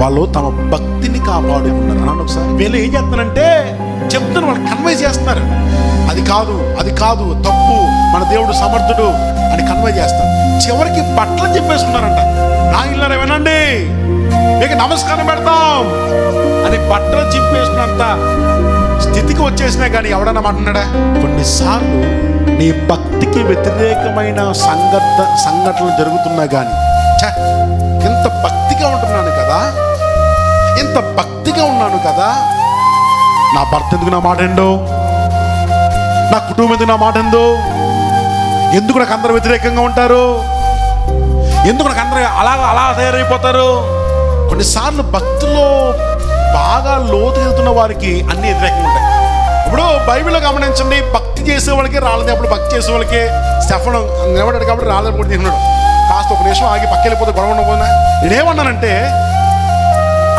వాళ్ళు తమ భక్తిని కాపాడుకున్నారు అన్నాను ఒకసారి వీళ్ళు ఏం చేస్తున్నారంటే చెప్తున్నారు వాళ్ళు కన్వే చేస్తున్నారు. అది కాదు అది కాదు తప్పు మన దేవుడు సమర్థుడు అని కన్వే చేస్తారు. చివరికి బట్టలు చెప్పేసుకున్నారంట. నా ఇల్లారా వినండి. మీకు నమస్కారం పెడతాం అని బట్టలు చింపేసినంత స్థితికి వచ్చేసినా కానీ ఎవడన్నా అంటున్నాడా కొన్నిసార్లు నీ భక్తికి వ్యతిరేకమైన సంఘట సంఘటనలు జరుగుతున్నా కానీ ఇంత భక్తి భక్తిగా ఉంటున్నాను కదా? ఇంత భక్తిగా ఉన్నాను కదా? నా భర్త ఎందుకు నా మాట ఏందో నా కుటుంబం ఎందుకు నా మాట ఏందో ఎందుకు నాకు అందరు వ్యతిరేకంగా ఉంటారు? ఎందుకు నాకు అందరూ అలా అలా తయారైపోతారు? కొన్నిసార్లు భక్తిలో బాగా లోతు ఎదుగుతున్న వారికి అన్ని వ్యతిరేకంగా ఉంటాయి. ఇప్పుడు బైబిల్లో గమనించండి భక్తి చేసే వాళ్ళకి రాలేదు అప్పుడు భక్తి చేసే వాళ్ళకి స్టెఫన్ కాబట్టి రాలేదు కూడా తిన్నాడు కాస్త ఒక నిమిషం ఆగి పక్కెళ్ళిపోతే గొడవ ఉండకపోయినా నేనేమన్నానంటే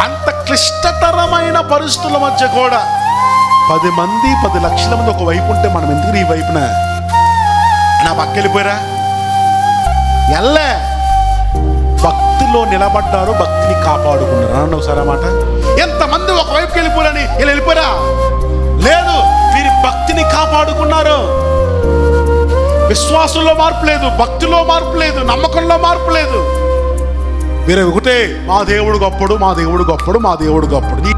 అంత క్లిష్టతరమైన పరిస్థితుల మధ్య కూడా పది మంది పది లక్షల మంది ఒక వైపు ఉంటే మనం ఎందుకు ఈ వైపున? నా పక్కెళ్ళిపోయారా ఎల్లే. భక్తిలో నిలబడ్డారు భక్తిని కాపాడుకున్నారు. అన్న ఒకసారి అన్నమాట మాట. ఎంతమంది ఒక వైపుకి వెళ్ళిపోరని? వీళ్ళు వెళ్ళిపోరా లేదు వీరి భక్తిని కాపాడుకున్నారు. విశ్వాసంలో మార్పు లేదు భక్తిలో మార్పు లేదు నమ్మకంలో మార్పు లేదు. మీరు ఒకటే మా దేవుడు గొప్పడు మా దేవుడు గొప్పడు మా దేవుడు గొప్పడు. నీ